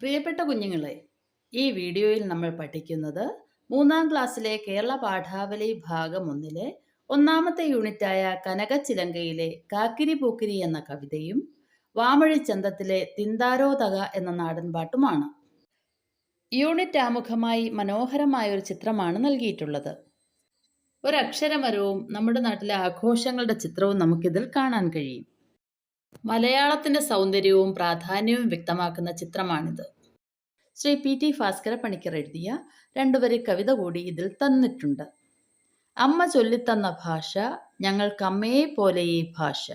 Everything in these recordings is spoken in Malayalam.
പ്രിയപ്പെട്ട കുഞ്ഞുങ്ങളെ ഈ വീഡിയോയിൽ നമ്മൾ പഠിക്കുന്നത് മൂന്നാം ക്ലാസ്സിലെ കേരള പാഠാവലി ഭാഗം ഒന്നിലെ ഒന്നാമത്തെ യൂണിറ്റായ കനകച്ചിലങ്കയിലെ കാക്കിരി പൂക്കിരി എന്ന കവിതയും വാമൊഴി ചന്തത്തിലെ തിന്താരോതക എന്ന നാടൻപാട്ടുമാണ് യൂണിറ്റ് ആമുഖമായി മനോഹരമായ ഒരു ചിത്രമാണ് നൽകിയിട്ടുള്ളത്. ഒരക്ഷരമരവും നമ്മുടെ നാട്ടിലെ ആഘോഷങ്ങളുടെ ചിത്രവും നമുക്കിതിൽ കാണാൻ കഴിയും. മലയാളത്തിന്റെ സൗന്ദര്യവും പ്രാധാന്യവും വ്യക്തമാക്കുന്ന ചിത്രമാണിത്. ശ്രീ പി ടി ഭാസ്കര പണിക്കർ എഴുതിയ രണ്ടുപേരെ കവിത കൂടി ഇതിൽ തന്നിട്ടുണ്ട്. അമ്മ ചൊല്ലിത്തന്ന ഭാഷ ഞങ്ങൾക്കമ്മയെ പോലെ ഈ ഭാഷ.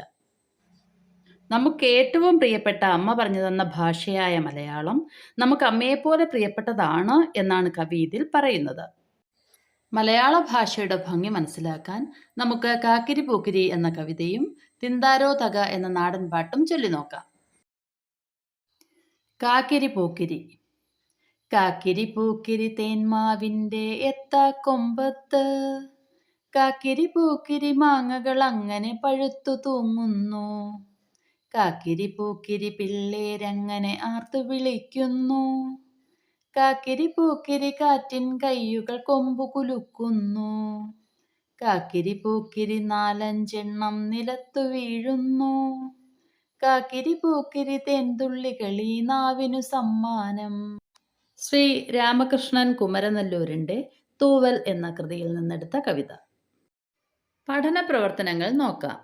നമുക്ക് ഏറ്റവും പ്രിയപ്പെട്ട അമ്മ പറഞ്ഞു തന്ന ഭാഷയായ മലയാളം നമുക്ക് അമ്മയെപ്പോലെ പ്രിയപ്പെട്ടതാണ് എന്നാണ് കവി ഇതിൽ പറയുന്നത്. മലയാള ഭാഷയുടെ ഭംഗി മനസ്സിലാക്കാൻ നമുക്ക് കാക്കിരി പൂക്കിരി എന്ന കവിതയും തിന്താരോ തക എന്ന നാടൻ പാട്ടും ചൊല്ലി നോക്കാം. കാക്കിരി പൂക്കിരി. കാക്കിരി പൂക്കിരി തേന്മാവിന്റെ എത്ത കൊമ്പത്ത്. കാക്കിരി പൂക്കിരി മാങ്ങകൾ അങ്ങനെ പഴുത്തു തൂങ്ങുന്നു. കാക്കിരി പൂക്കിരി പിള്ളേരങ്ങനെ ആർത്തു വിളിക്കുന്നു. കാക്കിരി പൂക്കിരി കാറ്റിൻ കയ്യുകൾ കൊമ്പു കുലുക്കുന്നു. കാക്കിരി പൂക്കിരി നാലഞ്ചെണ്ണം നിലത്തു വീഴുന്നു. കാക്കിരി പൂക്കിരി തേൻതുള്ളികളി നാവിനു സമ്മാനം. ശ്രീ രാമകൃഷ്ണൻ കുമരനല്ലൂരിന്റെ തൂവൽ എന്ന കൃതിയിൽ നിന്നെടുത്ത കവിത. പഠന പ്രവർത്തനങ്ങൾ നോക്കാം.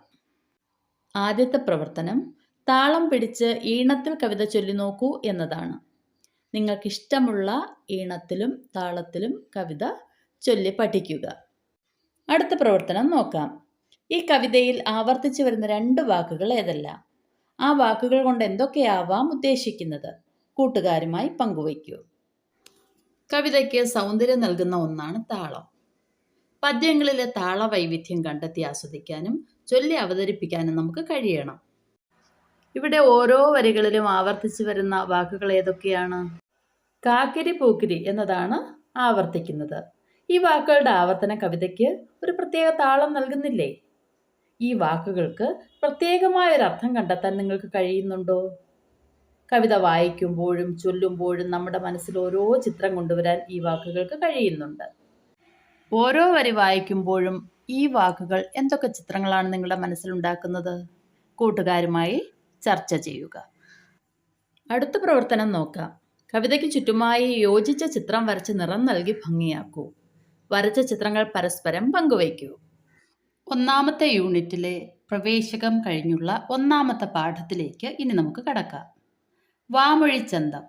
ആദ്യത്തെ പ്രവർത്തനം താളം പിടിച്ച് ഈണത്തിൽ കവിത ചൊല്ലി നോക്കൂ എന്നതാണ്. നിങ്ങൾക്കിഷ്ടമുള്ള ഈണത്തിലും താളത്തിലും കവിത ചൊല്ലി പഠിക്കുക. അടുത്ത പ്രവർത്തനം നോക്കാം. ഈ കവിതയിൽ ആവർത്തിച്ചു വരുന്ന രണ്ട് വാക്കുകൾ ഏതെല്ലാം? ആ വാക്കുകൾ കൊണ്ട് എന്തൊക്കെയാവാം ഉദ്ദേശിക്കുന്നത്? കൂട്ടുകാരുമായി പങ്കുവയ്ക്കൂ. കവിതയ്ക്ക് സൗന്ദര്യം നൽകുന്ന ഒന്നാണ് താളം. പദ്യങ്ങളിലെ താള വൈവിധ്യം കണ്ടെത്തി ആസ്വദിക്കാനും ചൊല്ലി അവതരിപ്പിക്കാനും നമുക്ക് കഴിയണം. ഇവിടെ ഓരോ വരികളിലും ആവർത്തിച്ചു വരുന്ന വാക്കുകൾ ഏതൊക്കെയാണ്? കാക്കിരി പൂക്കിരി എന്നതാണ് ആവർത്തിക്കുന്നത്. ഈ വാക്കുകളുടെ ആവർത്തന കവിതയ്ക്ക് ഒരു പ്രത്യേക താളം നൽകുന്നില്ലേ? ഈ വാക്കുകൾക്ക് പ്രത്യേകമായ ഒരു അർത്ഥം കണ്ടെത്താൻ നിങ്ങൾക്ക് കഴിയുന്നുണ്ടോ? കവിത വായിക്കുമ്പോഴും ചൊല്ലുമ്പോഴും നമ്മുടെ മനസ്സിൽ ഓരോ ചിത്രം കൊണ്ടുവരാൻ ഈ വാക്കുകൾക്ക് കഴിയുന്നുണ്ട്. ഓരോ വരി വായിക്കുമ്പോഴും ഈ വാക്കുകൾ എന്തൊക്കെ ചിത്രങ്ങളാണ് നിങ്ങളുടെ മനസ്സിലുണ്ടാക്കുന്നത് കൂട്ടുകാരുമായി ചർച്ച ചെയ്യുക. അടുത്ത പ്രവർത്തനം നോക്കാം. കവിതയ്ക്ക് ചുറ്റുമായി യോജിച്ച ചിത്രം വരച്ച് നിറം നൽകി ഭംഗിയാക്കൂ. വരച്ച ചിത്രങ്ങൾ പരസ്പരം പങ്കുവയ്ക്കൂ. ഒന്നാമത്തെ യൂണിറ്റിലെ പ്രവേശകം കഴിഞ്ഞുള്ള ഒന്നാമത്തെ പാഠത്തിലേക്ക് ഇനി നമുക്ക് കടക്കാം. വാമൊഴിച്ചന്തം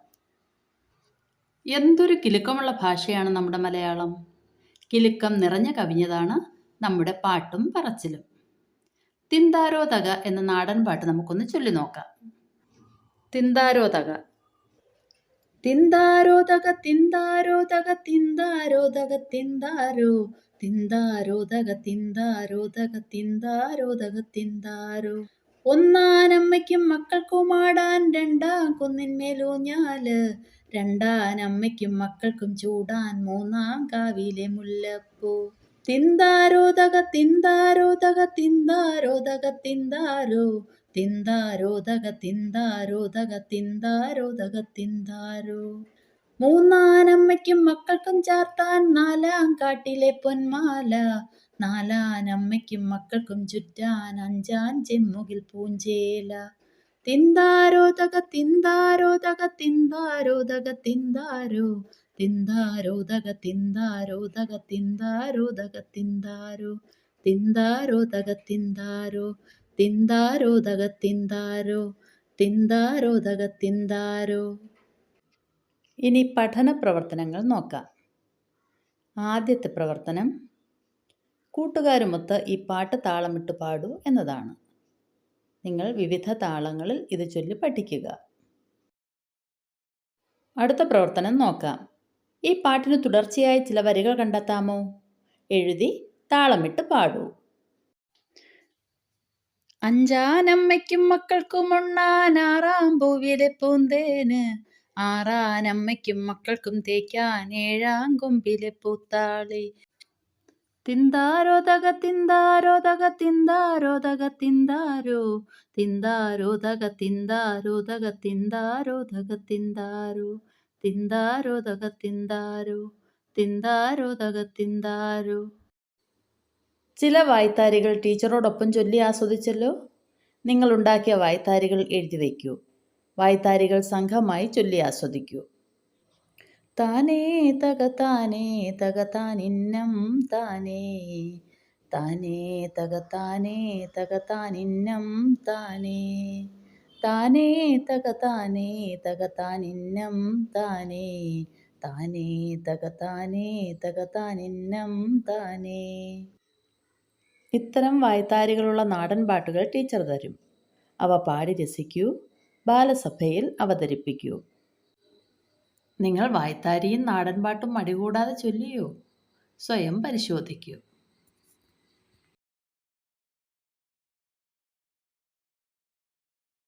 എന്തൊരു കിലുക്കമുള്ള ഭാഷയാണ് നമ്മുടെ മലയാളം. കിലുക്കം നിറഞ്ഞ കവിഞ്ഞതാണ് നമ്മുടെ പാട്ടും പറച്ചിലും. തിന്താരോതക എന്ന നാടൻ പാട്ട് നമുക്കൊന്ന് ചൊല്ലി നോക്കാം തിന്താരോതക തിന്താരോതക തിന്താരോതക തിന്താരോതക തിന്താരോ. തിന്താരോതക തിന്താരോതക തിന്താരോതക തിന്താരോ. ഒന്നാനമ്മയ്ക്കും മക്കൾക്കുമാടാൻ രണ്ടാം കുന്നിന്മേലൂഞ്ഞാൽ രണ്ടാനമ്മയ്ക്കും മക്കൾക്കും ചൂടാൻ മൂന്നാം കാവിലെ മുല്ലപ്പൂ. തിന്താരോതക തിന്താരോതക തിന്താരോതക തിന്താരോ. തിന്താരോതക തിന്താരോതക തിന്താരോതക തിന്താരോ. മൂന്നാനമ്മയ്ക്കും മക്കൾക്കും ചാർത്താൻ നാലാം കാട്ടിലെ പൊന്മാല. നാലാനമ്മയ്ക്കും മക്കൾക്കും ചുറ്റാൻ അഞ്ചാൻ ചെമ്മുകിൽ പൂഞ്ചേല. തിന്താരോതക തിന്താരോതക തിന്താരോതക തിന്താരോ. തിന്താരോതക തിന്താരോതക തിന്താരോതക തിന്താരോ. തിന്താരോതക തിന്താരോ. തിന്താരോതക തിന്താരോ തിന്താരോതക തിന്താരോ. ഇനി പഠന പ്രവർത്തനങ്ങൾ നോക്കാം. ആദ്യത്തെ പ്രവർത്തനം കൂട്ടുകാരുമൊത്ത് ഈ പാട്ട് താളമിട്ട് പാടൂ എന്നതാണ്. നിങ്ങൾ വിവിധ താളങ്ങളിൽ ഇത് ചൊല്ലി പഠിക്കുക. അടുത്ത പ്രവർത്തനം നോക്കാം. ഈ പാട്ടിന് തുടർച്ചയായി ചില വരികൾ കണ്ടെത്താമോ? എഴുതി താളമിട്ട് പാടൂ. അഞ്ചാനമ്മയ്ക്കും മക്കൾക്കും ഉണ്ണാൻ ആറാം പൂവിലെ പൂന്തേന്. ആറാനമ്മയ്ക്കും മക്കൾക്കും തേക്കാൻ ഏഴാം കൊമ്പിലെ പൂത്താളി. തിന്താരോതക തിന്താരോതക തിന്താരോതക തിന്താരോ തിന്താരോതക തിന്താരോതക തിന്താരോതക തിന്താരോ തിന്താരോതക തിന്താരോ തിന്താരോതക തിന്താരോ തിന്താരോ തക തിന്താരോ തിന്താരോ തക തിന്താരോ ചില വായ്ത്താരികൾ ടീച്ചറോടൊപ്പം ചൊല്ലി ആസ്വദിച്ചല്ലോ? നിങ്ങളുണ്ടാക്കിയ വായ്ത്താരികൾ എഴുതി വയ്ക്കൂ. വായ്ത്താരികൾ സംഘമായി ചൊല്ലി ആസ്വദിക്കൂ. താനേ തക താനേ തക താനിന്നം താനേ. താനേ തക താനേ തക താനിന്നം താനേ. താനേ തക താനേ തക താനിന്നം താനേ. താനേ തക താനേ തക താനിന്നം താനേ. ഇത്തരം വായ്ത്താരികളുള്ള നാടൻ പാട്ടുകൾ ടീച്ചർ തരും. അവ പാടി രസിക്കൂ ബാലസഭയിൽ അവതരിപ്പിക്കൂ. നിങ്ങൾ വായ്ത്താരിയും നാടൻപാട്ടും മടികൂടാതെ ചൊല്ലിയോ? സ്വയം പരിശോധിക്കൂ.